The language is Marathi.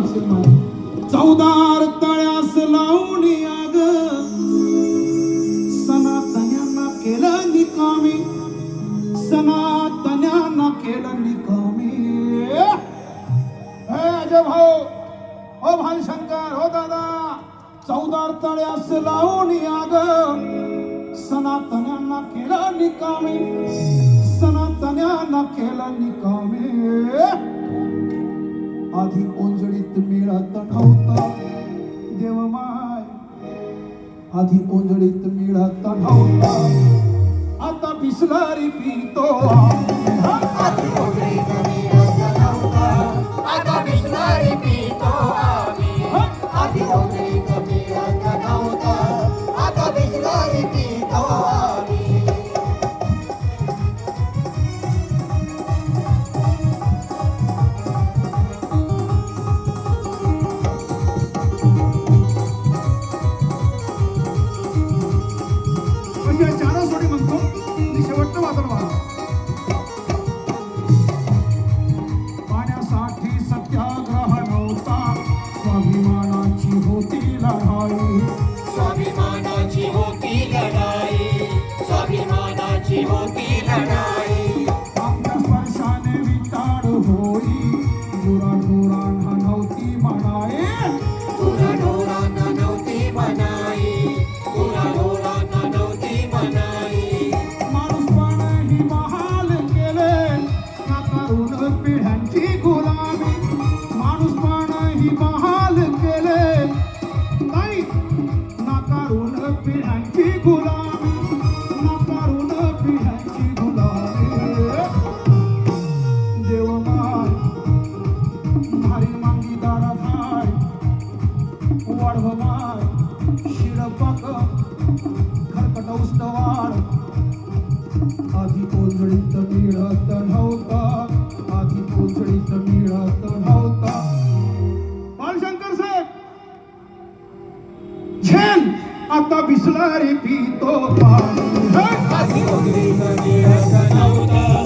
असेल चौदार तळ्यास लावून आग सनातन्यांना केलं निकामी. सनातन्यांना केलं निकामी. हे अजय भाऊ हो भालशंकर हो दादा. चौदार तळ्यास लावून आग सनातन्यांना केलं निकामी. सनातन्यांना केलं निकामी. आधी ओंजळीत मिळत नव्हता देवमाय आधी ओंजळीत मिळत नव्हता आता बिसलरी पितो. लढाई स्वाभिमानाची होती लढाई स्वाभिमानाची होती लढाई. आपल्या स्पर्शाने विटाळ होई दुराढोरांना नव्हती म्हणाई. गुराढोरांना नव्हती मनाई गुराढोरांना नव्हती मनाई माणूसपण ही महाल केले नाकारून पिढ्यांची गुलामी. माणूसपण ही महाल गाढवमाळ शिडपाक खरकट उस्तवाळ आधी कोंजळीत मिळत नव्हता आधी कोंजळीत मिळत नव्हता बाळशंकर साहेब झेल आता बिसलारी पितो पाणी. आधी कोंजळीत मिळत नव्हता